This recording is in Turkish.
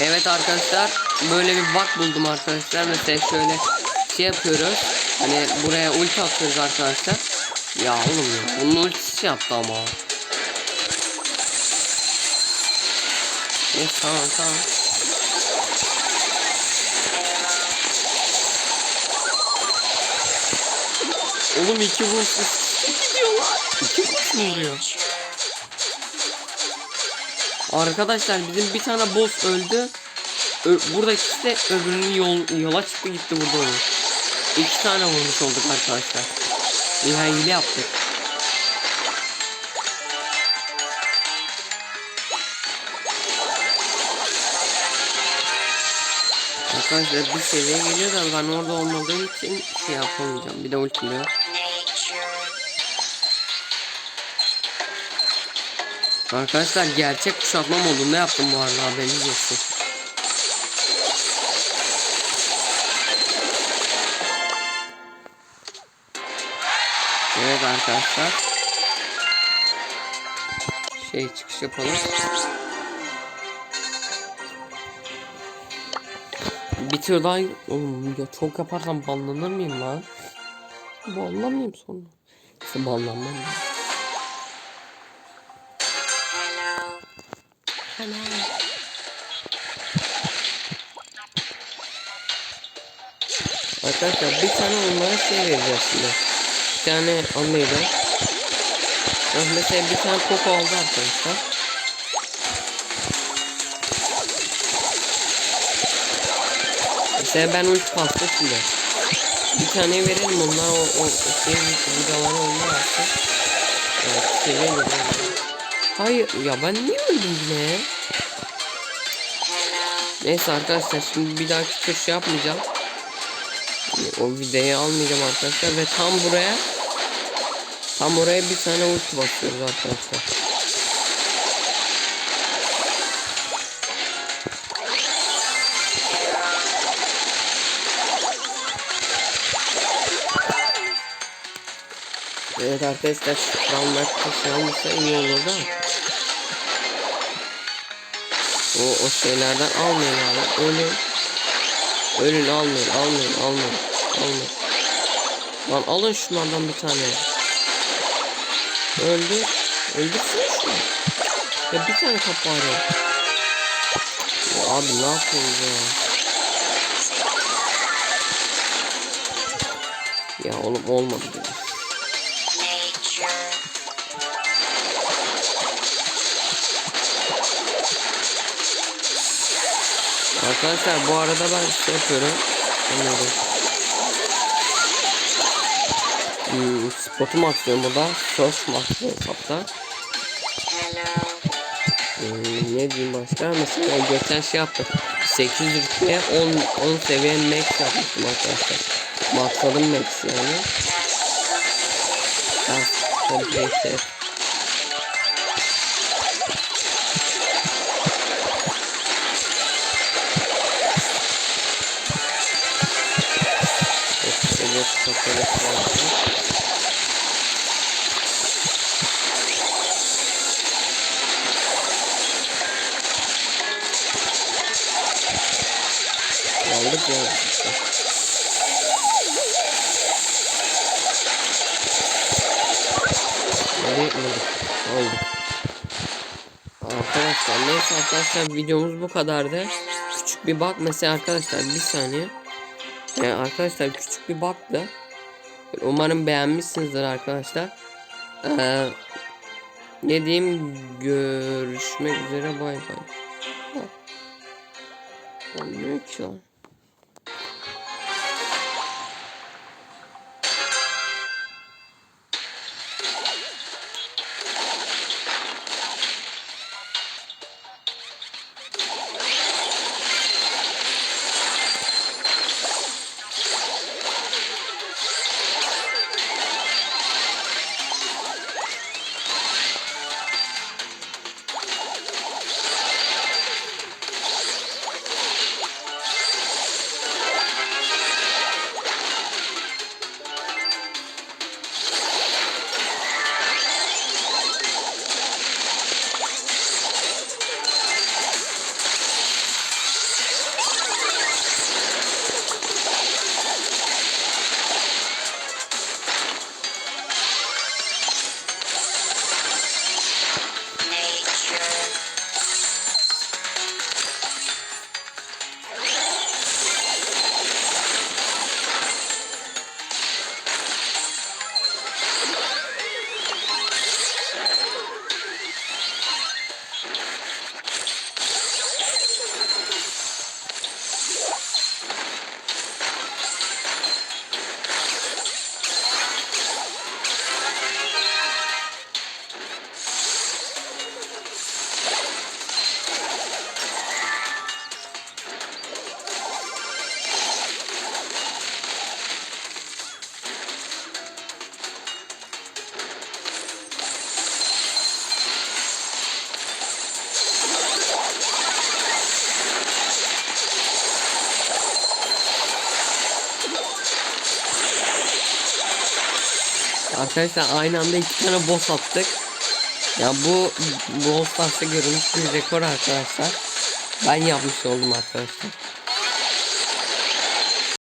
Evet arkadaşlar böyle bir bak buldum arkadaşlar. Mesela şöyle şey yapıyoruz. Hani buraya ulti atıyoruz arkadaşlar. Ya oğlum ya bunun ultisi şey yaptı ama. Neyse tamam tamam. Oğlum iki vuruş gidiyorlar. İki vuruş mu vuruyor? Arkadaşlar bizim bir tane boss öldü. Ö buradaki de öbürünün yol yola çıktı gitti burada onu. İki tane vurmuş olduk arkadaşlar. İha hile yaptık. Arkadaşlar bir seviye geliyor da ben orada olmadığım için şey yapamayacağım. Bir de ultiliyor. Arkadaşlar gerçek kuşatma modunda yaptım bu arada haberiniz olsun. Evet arkadaşlar. Şey çıkış yapalım. Bir tür daha oğlum ya çok yaparsam banlanır mıyım lan? Banlanmayayım sonra. İşte banlanmam ya. Arkadaşlar bir tane onlara şey vereceğiz şimdi. Bir tane almayacağım. Ah, mesela bir tane koku aldı arkadaşlar. Mesela ben ulti bastım şimdi. Bir tane verelim onlar o, o şey vidaları onlar artık. Evet, seviyorum. Hayır ya ben niye öldüm yine? Neyse arkadaşlar şimdi bir dahaki tur şey yapmayacağım. Yani o videoyu almayacağım arkadaşlar ve tam buraya tam oraya bir tane ulti basıyoruz arkadaşlar. Evet arkadaşlar şükranlar taşıyanmışsa iyi olur da. O, o şeylerden almayın abi. Ölün. Ölün almayın almayın almayın. Almayın. Lan alın şunlardan bir tane. Öldü. Öldürsün şunu. Ya bir tane kap abi ne yapıyorsunuz ya? Ya oğlum olmadı. Ya. Arkadaşlar bu arada ben şey yapıyorum. Anladım. Hmm, spotu maxlıyorum burada. Search maxlıyorum hatta. Hmm, ne diyeyim başka? Mesela geçen şey yaptım. 800 rütbeye 10, 10 seviye max yapmıştım arkadaşlar. Maxladım max yani. Ha, complete. Evet, kapalı kaldı. Aldık işte. Nereye gitmedik? Aldık. Arkadaşlar neyse arkadaşlar videomuz bu kadardı. Küçük bir bak mesela arkadaşlar bir saniye. Yani arkadaşlar küçük bir baktı. Umarım beğenmişsinizdir arkadaşlar. Ee, ne diyeyim görüşmek üzere bay bay. Olmuyor ki lan. Arkadaşlar aynı anda iki tane boss attık. Ya bu Brawl Stars'ta görülmüş bir rekor arkadaşlar. Ben yapmış oldum arkadaşlar.